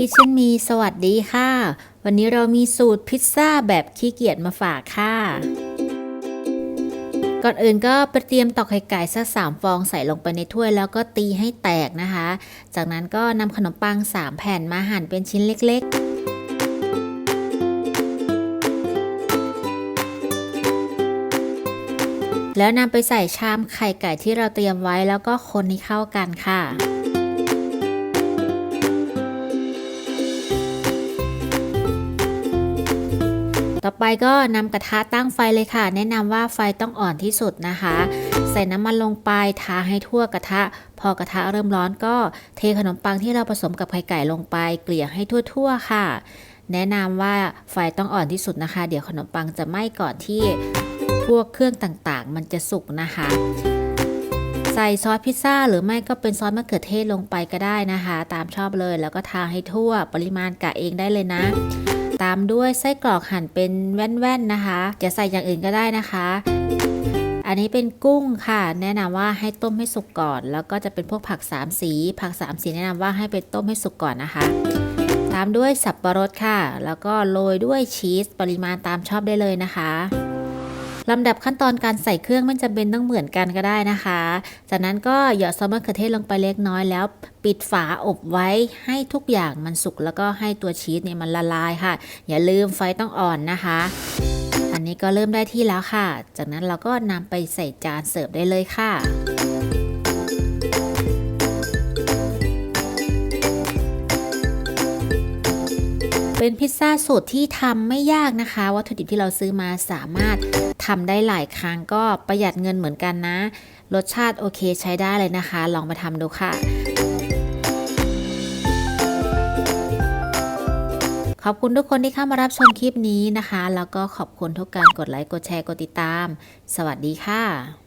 คิดเช่นมีสวัสดีค่ะ วันนี้เรามีสูตรพิซซ่าแบบขี้เกียจมาฝากค่ะ ก่อนอื่นก็ไปเตรียมตอกไข่ไก่สักสามฟองใส่ลงไปในถ้วยแล้วก็ตีให้แตกนะคะ จากนั้นก็นำขนมปัง3แผ่นมาหั่นเป็นชิ้นเล็กๆแล้วนำไปใส่ชามไข่ไก่ที่เราเตรียมไว้แล้วก็คนให้เข้ากันค่ะ ต่อไปก็นำกระทะตั้งไฟเลยค่ะ แนะนำว่าไฟต้องอ่อนที่สุดนะคะ ใส่น้ำมันลงไปทาให้ทั่วกระทะ พอกระทะเริ่มร้อนก็เทขนมปังที่เราผสมกับไข่ไก่ลงไป เกลี่ยให้ทั่วๆค่ะ แนะนำว่าไฟต้องอ่อนที่สุดนะคะ เดี๋ยวขนมปังจะไหม้ก่อนที่พวกเครื่องต่างๆ มันจะสุกนะคะใส่ซอสพิซซ่าหรือไม่ก็เป็นซอสมะเขือเทศลงไปก็ได้นะคะ ตามชอบเลยแล้วก็ทาให้ทั่วปริมาณกะเองได้เลยนะ ตามด้วยไส้กรอกหั่นเป็นแว่นๆนะคะ จะใส่อย่างอื่นก็ได้นะคะ อันนี้เป็นกุ้งค่ะ แนะนำว่าให้ต้มให้สุกก่อน แล้วก็จะเป็นพวกผักสามสี ผักสามสีแนะนำว่าให้ไปต้มให้สุกก่อนนะคะ ตามด้วยสับปะรดค่ะ แล้วก็โรยด้วยชีสปริมาณตามชอบได้เลยนะคะ ลำดับขั้นตอนการใส่เครื่องไม่จำเป็นต้องเหมือนกันก็ได้นะคะ จากนั้นก็หยอดซอสมะเขือเทศลงไปเล็กน้อยแล้ว ปิดฝาอบไว้ให้ทุกอย่างมันสุกแล้วก็ให้ตัวชีสเนี่ยมันละลายค่ะ อย่าลืมไฟต้องอ่อนนะคะ อันนี้ก็เริ่มได้ที่แล้วค่ะ จากนั้นเราก็นำไปใส่จานเสิร์ฟได้เลยค่ะ เป็นพิซซ่าสูตรที่ทำไม่ยากนะคะ วัตถุดิบที่เราซื้อมาสามารถทำได้หลายครั้งก็ประหยัดเงินเหมือนกันนะ รสชาติโอเคใช้ได้เลยนะคะ ลองมาทำดูค่ะขอบคุณทุกคนที่เข้ามารับชมคลิปนี้นะคะ แล้วก็ขอบคุณทุกการกดไลค์ กดแชร์ กดติดตาม สวัสดีค่ะ